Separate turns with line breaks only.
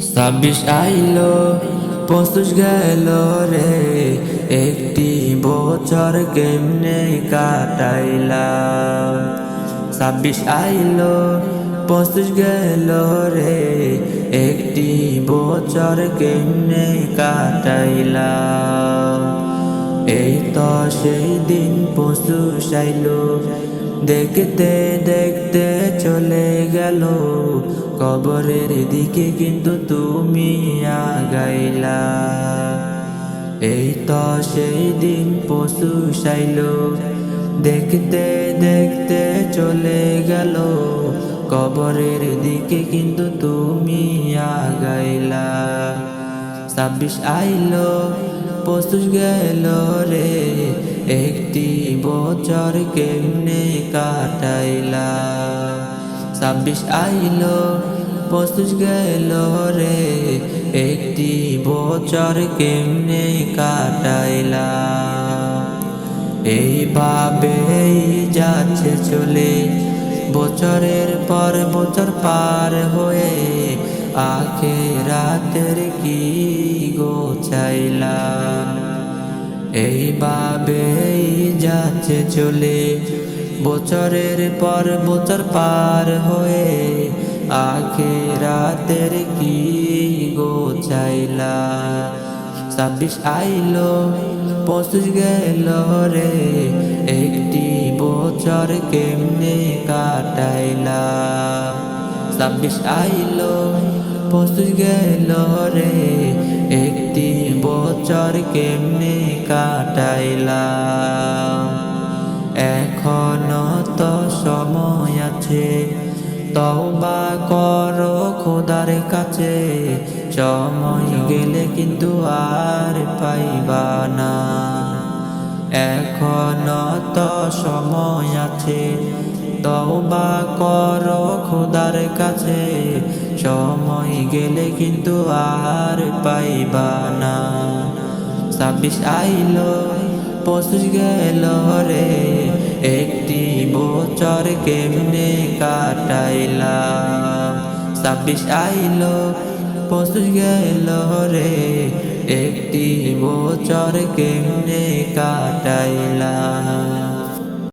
ছাব্বিশ আইলো, পঁচিশ গেল রে। একটি বছর কেমনে কাটাইলাম? ছাব্বিশ আইলো, পঁচিশ গেল রে। একটি বছর কেমনে কাটাইলাম? এই তো সেই দিন পশু আইলো। দেখতে দেখতে চলে গেল। কবরের দিকে কিন্তু তুমি আগাইলা। এই তো সেই দিন পশু সাইলো, দেখতে দেখতে চলে গেল। কবরের দিকে কিন্তু তুমি আগাইলা। ছাব্বিশ আইলো পঁচিশ গেল রে, একটি বছর কেমনে কাটাইলা? ছাব্বিশ আইলো, পঁচিশ গেল রে। একটি বছর কেমনে কাটাইলা এইভাবেই যাচ্ছে চলে। বছরের পর বছর পার হয়ে আখে রাতের কি গোছাইলা এইভাবেই যাচ্ছে চলে। বছরের পর বছর পার হয়ে আখে রাতের কি গোছাইলা ছাব্বিশ আইলো, পঁচিশ গেল রে, একটি বছর কেমনে কাটাইলা? ছাব্বিশ আইলো, পঁচিশ গেল রে, একটি বছর কেমনে কাটাইলা? এখনও আছে তওবা করো খোদার কাছে। সময় গেলে কিন্তু আর পাইবা না। এখনও তো সময় আছে। তওবা করো খোদার কাছে। সময় গেলে কিন্তু আর পাইবা না। ছাব্বিশ আইলো, পঁচিশ গেল রে। একটি বছর কেমনে কাটাইলা ছাব্বিশ আইলো পঁচিশ গেল রে। একটি বছর কেমনে কাটাইলা